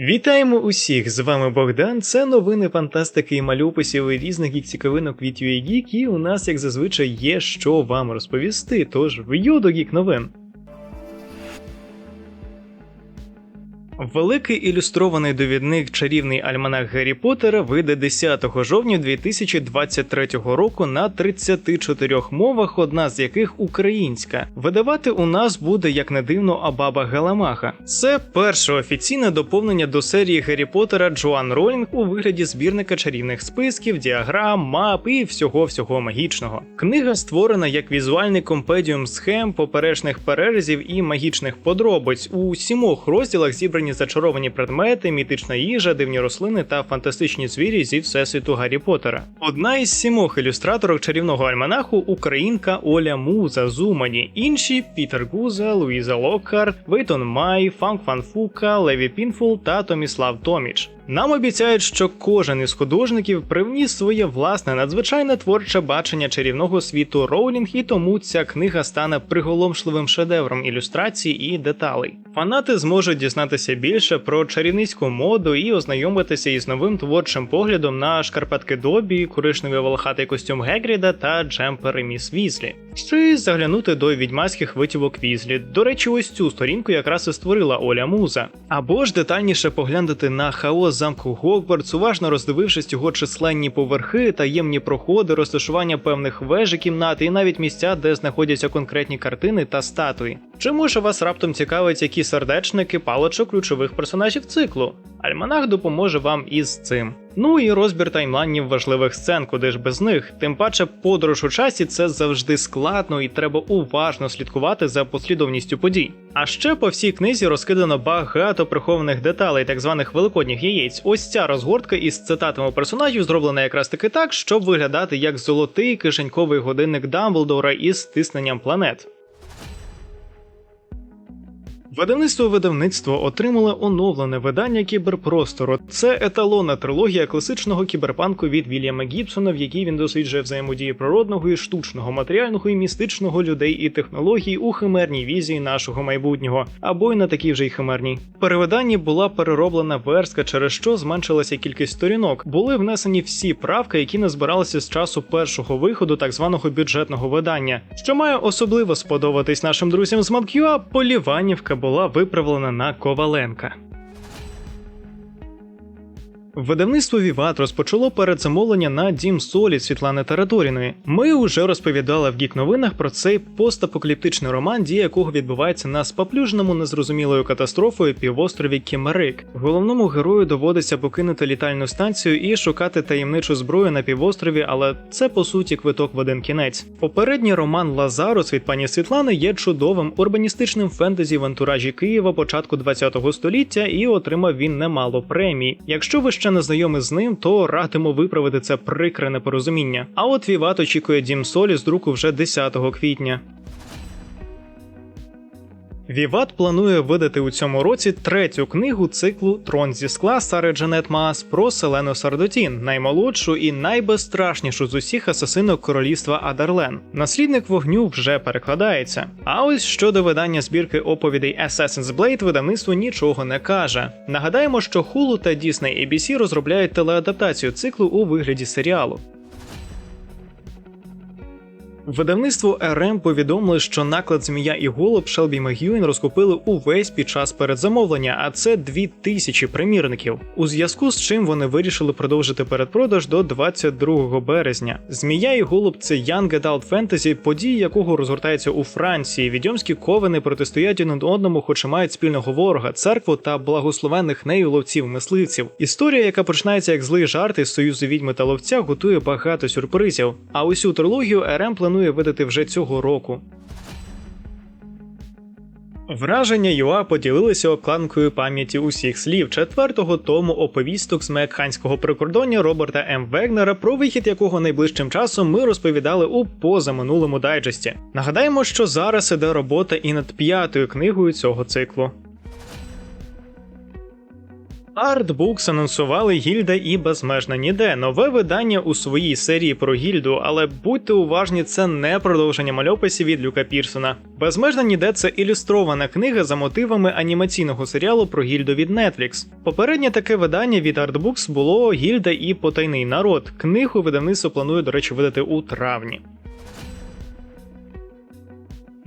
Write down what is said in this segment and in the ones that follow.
Вітаємо усіх! З вами Богдан. Це новини фантастики і малюписів і різних гік-цікавинок від UA і у нас, як зазвичай, є що вам розповісти. Тож в'ю до гік новин. Великий ілюстрований довідник чарівний альманах Гаррі Поттера вийде 10 жовтня 2023 року на 34 мовах, одна з яких українська. Видавати у нас буде як не дивно Абаба Галамаха. Це перше офіційне доповнення до серії Гаррі Поттера Джоан Ролінг у вигляді збірника чарівних списків, діаграм, мап і всього всього магічного. Книга створена як візуальний компедіум схем, поперечних перерізів і магічних подробиць. У сімох розділах зібрані зачаровані предмети, мітична їжа, дивні рослини та фантастичні звірі зі всесвіту Гаррі Поттера. Одна із сімох ілюстраторок чарівного альманаху українка Оля Муза Зумані, Інші Пітер Гуза, Луїза Локхарт, Вейтон Май, Фанк Фанфука, Леві Пінфул та Томіслав Томіч. Нам обіцяють, що кожен із художників привніс своє власне надзвичайне творче бачення чарівного світу Роулінг, і тому ця книга стане приголомшливим шедевром ілюстрацій і деталей. Фанати зможуть дізнатися більше про чарівницьку моду і ознайомитися із новим творчим поглядом на шкарпетки Добі, коричневий волохатий костюм Гегріда та джемпери Міс Візлі. Чи заглянути до відьмацьких витівок Візлі. До речі, ось цю сторінку якраз і створила Оля Муза. Або ж детальніше поглянути на хаос замку Гогвартс, уважно роздивившись його численні поверхи, таємні проходи, розташування певних веж і кімнат і навіть місця, де знаходяться конкретні картини та статуї. Чи може вас раптом цікавить, які сердечники паличок ключових персонажів циклу? Альманах допоможе вам із цим. Ну і розбір таймлайнів важливих сцен, куди ж без них. Тим паче, подорож у часі це завжди складно і треба уважно слідкувати за послідовністю подій. А ще по всій книзі розкидано багато прихованих деталей, так званих великодніх яєць. Ось ця розгортка із цитатами персонажів зроблена якраз таки так, щоб виглядати як золотий кишеньковий годинник Дамблдора із стисненням планет. Видавництво видавництво отримало оновлене видання кіберпростору. Це еталонна трилогія класичного кіберпанку від Вільяма Гібсона, в якій він досліджує взаємодії природного і штучного, матеріального і містичного людей і технологій у химерній візії нашого майбутнього, або й на такій вже й химерній. В перевиданні була перероблена верстка, через що зменшилася кількість сторінок. Були внесені всі правки, які не збиралися з часу першого виходу так званого бюджетного видання. Що має особливо сподобатись нашим друзям з Манкюа, поліванівка була виправлена на Коваленка. Видавництво Віват розпочало передзамовлення на Дім Солі Світлани Тараторіної. Ми уже розповідали в гік новинах про цей постапокаліптичний роман, дія якого відбувається на споплюженому незрозумілою катастрофою півострові Кімерик. Головному герою доводиться покинути літальну станцію і шукати таємничу зброю на півострові, але це по суті квиток в один кінець. Попередній роман Лазарус від пані Світлани є чудовим урбаністичним фентезі в антуражі Києва початку ХХ століття, і отримав він немало премій. Якщо ви ще не знайомі з ним, то радимо виправити це прикре непорозуміння. А от Віват очікує Дім Солі з друку вже 10 квітня. Віват планує видати у цьому році третю книгу циклу Трон зі скла Сари Джанет Маас про Селену Сардотін, наймолодшу і найбезстрашнішу з усіх асасинок королівства Адарлен. Наслідник вогню вже перекладається. А ось щодо видання збірки оповідей Assassin's Blade видавництво нічого не каже. Нагадаємо, що Hulu та Disney ABC розробляють телеадаптацію циклу у вигляді серіалу. Видавництво РМ повідомили, що наклад Змія і Голуб Шелбі Мегюін розкупили увесь під час передзамовлення, а це 2000 примірників. У зв'язку з чим вони вирішили продовжити передпродаж до 22 березня. Змія і Голуб це Young Adult Fantasy, події якого розгортаються у Франції. Відьомські ковени протистоять один одному, хоч і мають спільного ворога, церкву та благословенних нею ловців-мисливців. Історія, яка починається як злий жарт із союзу відьми та ловця, готує багато сюрпризів. А усю трилогію РМ планує видати вже цього року. Враження ЮА поділилися обкладинкою пам'яті усіх слів четвертого тому оповісток з мекханського прикордоння Роберта М. Вегнера, про вихід якого найближчим часом ми розповідали у позаминулому дайджесті. Нагадаємо, що зараз іде робота і над п'ятою книгою цього циклу. Artbooks анонсували Гільда і безмежна ніде нове видання у своїй серії про гільду, але будьте уважні, це не продовження мальописів від Люка Пірсона. Безмежна ніде це ілюстрована книга за мотивами анімаційного серіалу про гільду від Netflix. Попереднє таке видання від Artbooks було Гільда і потайний народ. Книгу видавництво планує, до речі, видати у травні.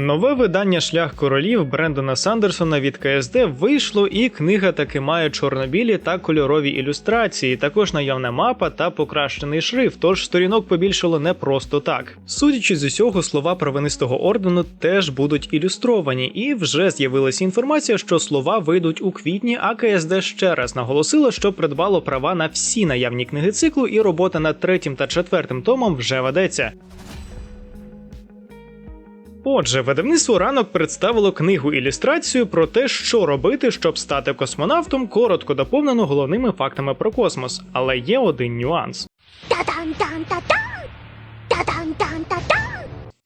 Нове видання Шлях королів Брендона Сандерсона від КСД вийшло, і книга таки має чорнобілі та кольорові ілюстрації, також наявна мапа та покращений шрифт, тож сторінок побільшало не просто так. Судячи з усього, слова правинистого ордену теж будуть ілюстровані, і вже з'явилася інформація, що слова вийдуть у квітні, а КСД ще раз наголосило, що придбало права на всі наявні книги циклу, і робота над третім та четвертим томом вже ведеться. Отже, видавництво ранок представило книгу ілюстрацію про те, що робити, щоб стати космонавтом, коротко доповнено головними фактами про космос. Але є один нюанс. Та-дан-дан-та-дан! Та-дан-дан-та-дан!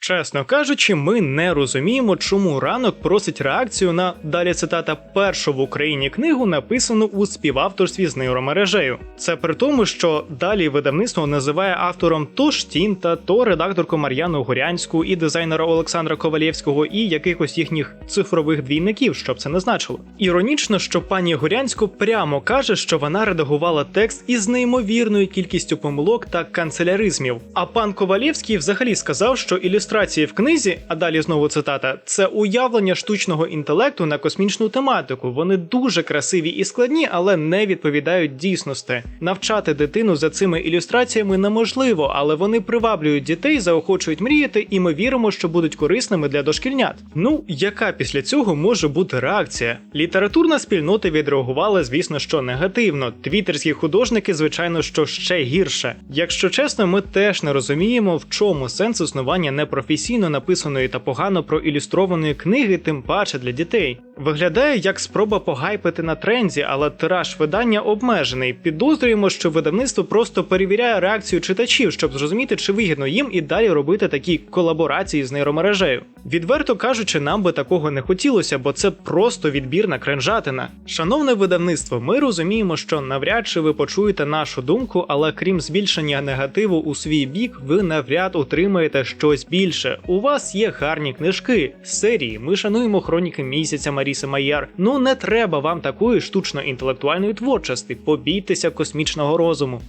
Чесно кажучи, ми не розуміємо, чому ранок просить реакцію на далі цитата першу в Україні книгу, написану у співавторстві з нейромережею. Це при тому, що далі видавництво називає автором то Штінта, то редакторку Мар'яну Горянську і дизайнера Олександра Ковалєвського, і якихось їхніх цифрових двійників, щоб це не значило. Іронічно, що пані Горянську прямо каже, що вона редагувала текст із неймовірною кількістю помилок та канцеляризмів. А пан Ковалєвський взагалі сказав, що ілюстрації в книзі, а далі знову цитата, це уявлення штучного інтелекту на космічну тематику. Вони дуже красиві і складні, але не відповідають дійсності. Навчати дитину за цими ілюстраціями неможливо, але вони приваблюють дітей, заохочують мріяти, і ми віримо, що будуть корисними для дошкільнят. Ну, яка після цього може бути реакція? Літературна спільнота відреагувала, звісно, що негативно. Твіттерські художники, звичайно, що ще гірше. Якщо чесно, ми теж не розуміємо, в чому сенс існування непрофесійно написаної та погано проілюстрованої книги, тим паче для дітей. Виглядає як спроба погайпити на тренді, але тираж видання обмежений. Підозрюємо, що видавництво просто перевіряє реакцію читачів, щоб зрозуміти, чи вигідно їм і далі робити такі колаборації з нейромережею. Відверто кажучи, нам би такого не хотілося, бо це просто відбірна кренжатина. Шановне видавництво, ми розуміємо, що навряд чи ви почуєте нашу думку, але крім збільшення негативу у свій бік, ви навряд отримаєте щось більше. У вас є гарні книжки, серії. Ми шануємо хроніки місяця Маріси Майяр. Ну не треба вам такої штучно-інтелектуальної творчості. Побійтеся космічного розуму.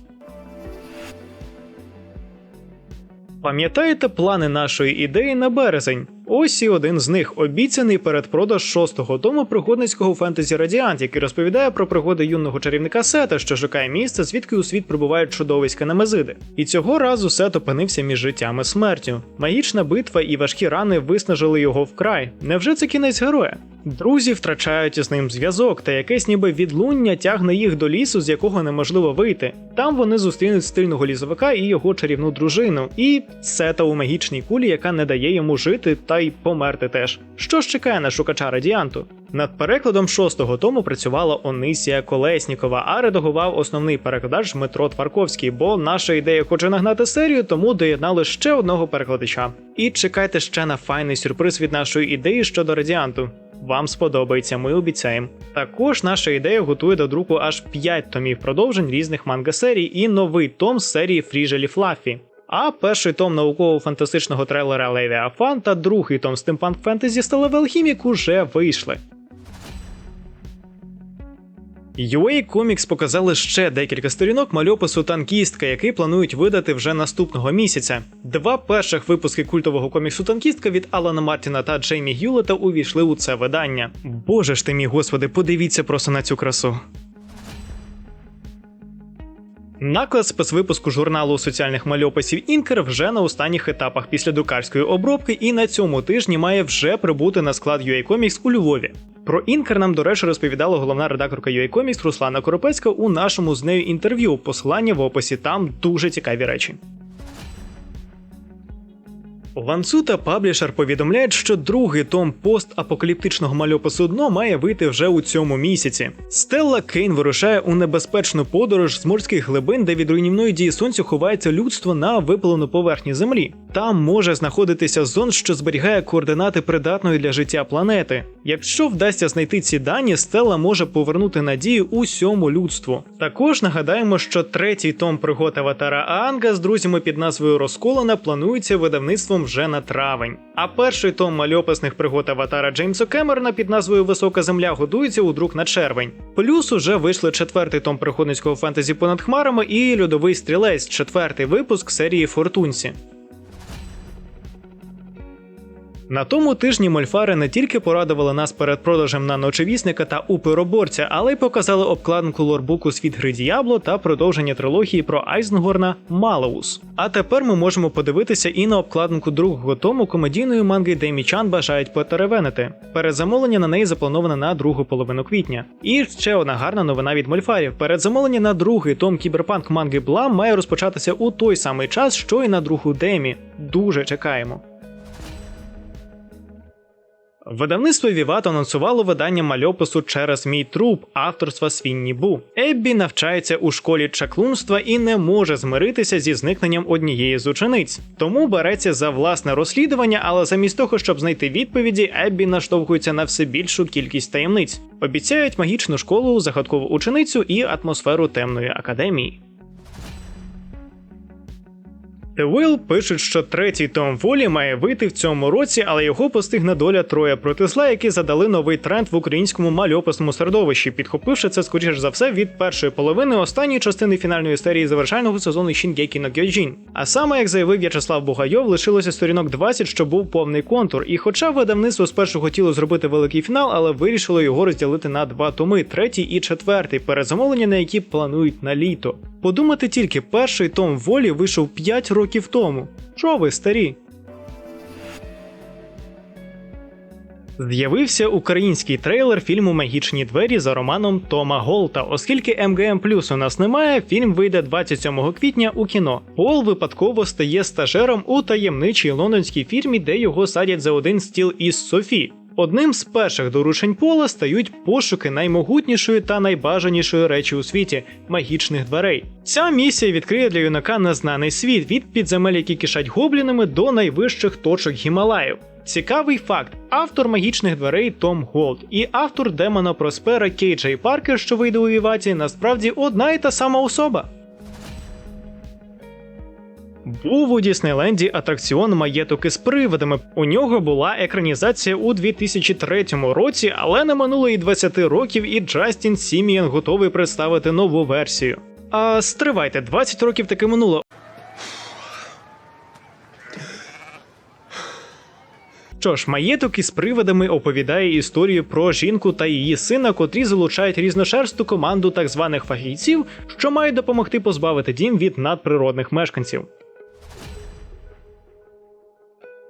Пам'ятаєте плани нашої ідеї на березень? Ось і один з них обіцяний передпродаж шостого тому пригодницького фентезі Радіант, який розповідає про пригоди юного чарівника Сета, що шукає місце, звідки у світ прибувають чудовиська Немезиди. І цього разу Сет опинився між життям і смертю. Магічна битва і важкі рани виснажили його вкрай. Невже це кінець героя? Друзі втрачають із ним зв'язок, та якесь ніби відлуння тягне їх до лісу, з якого неможливо вийти. Там вони зустрінуть стильного лісовика і його чарівну дружину, і сета у магічній кулі, яка не дає йому жити й померти теж. Що ж чекає на шукача радіанту? Над перекладом шостого тому працювала Онисія Колеснікова, а редагував основний перекладач Дмитро Тварковський, бо наша ідея хоче нагнати серію, тому доєднали ще одного перекладача. І чекайте ще на файний сюрприз від нашої ідеї щодо радіанту. Вам сподобається, ми обіцяємо. Також наша ідея готує до друку аж 5 томів продовжень різних манга-серій і новий том з серії Фріжелі Флаффі. А перший том науково-фантастичного трейлера Левіафан та другий том стимпанк фентезі Сталевий алхімік уже вийшли. UA Comics показали ще декілька сторінок мальопису танкістка, який планують видати вже наступного місяця. Два перших випуски культового коміксу танкістка від Алана Мартіна та Джеймі Гюлета увійшли у це видання. Боже ж ти мій господи, подивіться просто на цю красу. Наклад спецвипуску журналу соціальних мальописів Інкер вже на останніх етапах після друкарської обробки, і на цьому тижні має вже прибути на склад UA Comics у Львові. Про Інкер нам, до речі, розповідала головна редакторка UA Comics Руслана Коропецька у нашому з нею інтерв'ю. Посилання в описі там дуже цікаві речі. Вансу та Паблішер повідомляють, що другий том постапокаліптичного мальопису дно має вийти вже у цьому місяці. Стелла Кейн вирушає у небезпечну подорож з морських глибин, де від руйнівної дії сонця ховається людство на випалену поверхні землі. Там може знаходитися зон, що зберігає координати придатної для життя планети. Якщо вдасться знайти ці дані, стела може повернути надію усьому людству. Також нагадаємо, що третій том пригод Аватара Аанга з друзями під назвою Розколена планується видавництвом вже на травень. А перший том мальописних пригод Аватара Джеймса Кемерона під назвою Висока Земля годується у друк на червень. Плюс уже вийшли четвертий том пригодницького фентезі понад хмарами і Льодовий стрілець, четвертий випуск серії Фортунці. На тому тижні мольфари не тільки порадували нас перед продажем наночевісника та упероборця, але й показали обкладинку лорбуку Світ гри Діабло та продовження трилогії про Айзенгорна Малеус. А тепер ми можемо подивитися і на обкладинку другого тому комедійної манги Демі Чан бажають потеревенити. Передзамовлення на неї заплановане на другу половину квітня. І ще одна гарна новина від мольфарів. Передзамовлення на другий том кіберпанк манги Блам має розпочатися у той самий час, що й на другу Демі. Дуже чекаємо. Видавництво Віват анонсувало видання мальопису через мій труп авторства Свінні Бу. Еббі навчається у школі чаклунства і не може змиритися зі зникненням однієї з учениць. Тому береться за власне розслідування, але замість того, щоб знайти відповіді, Еббі наштовхується на все більшу кількість таємниць. Обіцяють магічну школу, загадкову ученицю і атмосферу темної академії. The Will пишуть, що третій том волі має вийти в цьому році, але його постигне доля троє проти які задали новий тренд в українському мальописному середовищі, підхопивши це скоріш за все від першої половини останньої частини фінальної серії завершального сезону Shingeki no Kyojin. А саме як заявив В'ячеслав Бугайов, лишилося сторінок 20, що був повний контур. І хоча видавництво спершу хотіло зробити великий фінал, але вирішило його розділити на два томи, третій і четвертий, перезамовлення на які планують на літо. Подумати тільки, перший том волі вийшов 5 років тому. Що ви старі? З'явився український трейлер фільму Магічні двері за романом Тома Голта. Оскільки МГМ Плюс у нас немає, фільм вийде 27 квітня у кіно. Пол випадково стає стажером у таємничій лондонській фірмі, де його садять за один стіл із Софі. Одним з перших доручень пола стають пошуки наймогутнішої та найбажанішої речі у світі магічних дверей. Ця місія відкриє для юнака незнаний світ від підземель, які кишать гоблінами, до найвищих точок Гімалаїв. Цікавий факт: автор магічних дверей Том Голд і автор демона Проспера Кей Джей Паркер, що вийде у Віваті, насправді одна і та сама особа. Був у Діснейленді атракціон маєток із привидами. У нього була екранізація у 2003 році, але не минуло і 20 років, і Джастін Сімієн готовий представити нову версію. А стривайте, 20 років таки минуло. Що ж, маєток із привидами оповідає історію про жінку та її сина, котрі залучають різношерсту команду так званих фахівців, що мають допомогти позбавити дім від надприродних мешканців.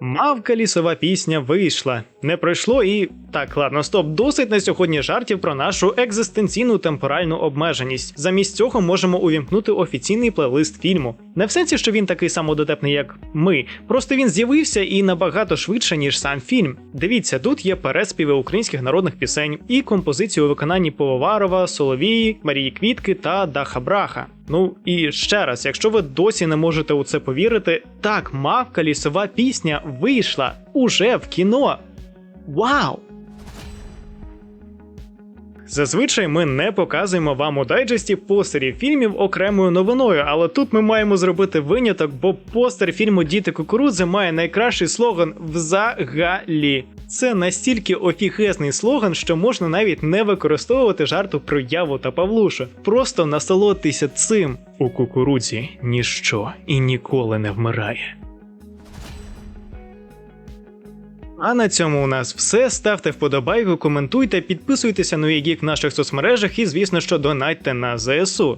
Мавка лісова пісня вийшла. Не пройшло і. Так, ладно, стоп, досить на сьогодні жартів про нашу екзистенційну темпоральну обмеженість. Замість цього можемо увімкнути офіційний плейлист фільму. Не в сенсі, що він такий самодотепний, як ми. Просто він з'явився і набагато швидше, ніж сам фільм. Дивіться, тут є переспіви українських народних пісень і композиції у виконанні Пивоварова, Соловії, Марії Квітки та Даха Браха. Ну і ще раз, якщо ви досі не можете у це повірити, так, мавка лісова пісня вийшла уже в кіно. Вау! Зазвичай ми не показуємо вам у дайджесті постерів фільмів окремою новиною, але тут ми маємо зробити виняток, бо постер фільму Діти кукурудзи має найкращий слоган взагалі. Це настільки офігезний слоган, що можна навіть не використовувати жарту про Яву та Павлуша. Просто насолодьтеся цим. У кукурудзі ніщо і ніколи не вмирає. А на цьому у нас все. Ставте вподобайку, коментуйте, підписуйтеся на Гік в наших соцмережах і, звісно, що донатьте на ЗСУ.